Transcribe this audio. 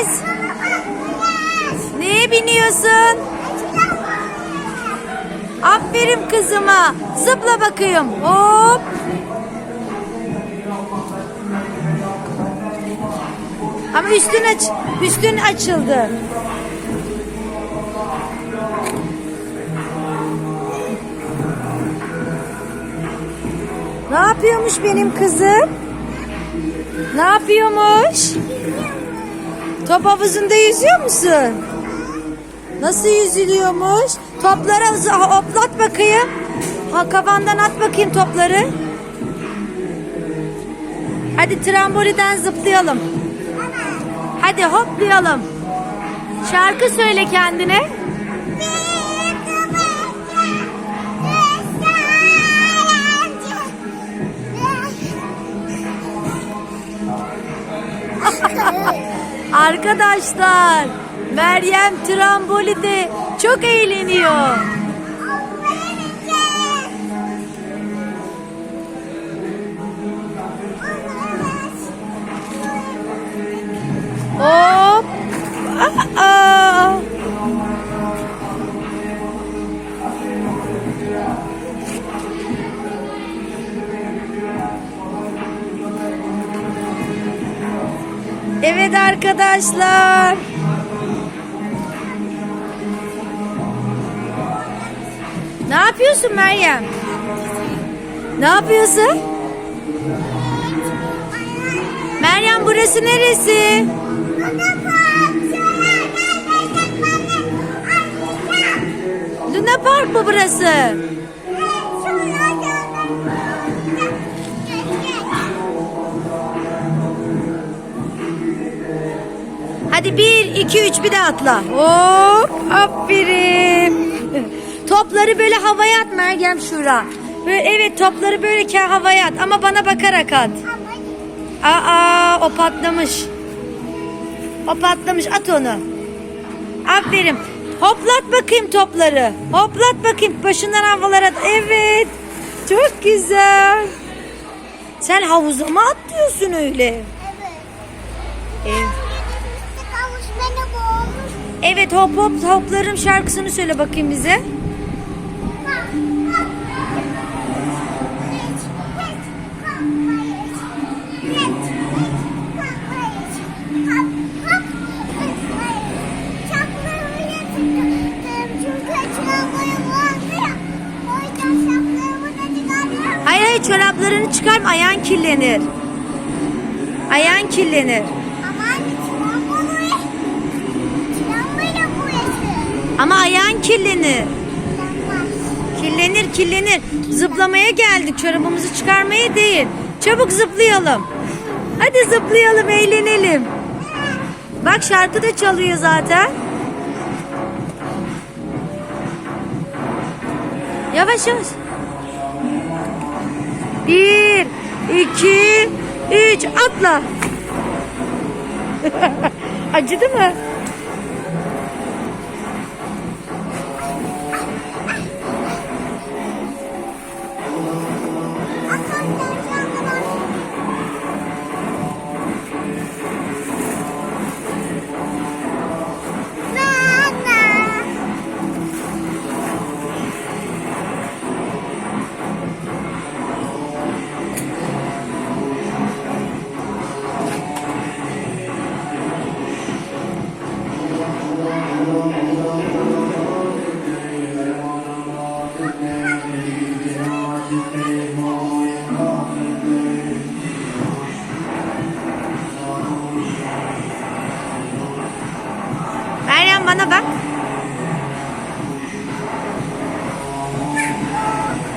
Enes. Neye biniyorsun? Aferin kızıma. Zıpla bakayım. Hop. Ama üstün aç, üstün açıldı. Ne yapıyormuş benim kızım? Ne yapıyormuş? Top havuzunda yüzüyor musun? Nasıl yüzülüyormuş? Topları hoplat bakayım. Ha, kafandan at bakayım topları. Hadi tramboliden zıplayalım. Hadi hoplayalım. Şarkı söyle kendine. Arkadaşlar Meryem trambolide çok eğleniyor. Evet arkadaşlar. Ne yapıyorsun Meryem? Ne yapıyorsun? Meryem burası neresi? Luna Park mı burası? Hadi bir, iki, üç bir de atla. Hop, aferin. Topları böyle havaya at Meryem Şura. Böyle, evet topları böyle havaya at ama bana bakarak at. Aa o patlamış. O patlamış at onu. Aferin. Hoplat bakayım topları. Hoplat bakayım başından havalara. at. Evet. Çok güzel. Sen havuza mı atlıyorsun öyle? Evet. Evet hop hop hoplarım şarkısını söyle bakayım bize. Hayır hayır çoraplarını çıkarma ayağın kirlenir. Ayağın kirlenir. Ama ayağın kirlenir. Kirlenir kirlenir. Zıplamaya geldik çorabımızı çıkarmaya değil. Çabuk zıplayalım. Hadi zıplayalım eğlenelim. Bak şarkı da çalıyor zaten. Yavaş yavaş. Bir, iki, üç, atla. Acıdı mı? Meryem bana bak.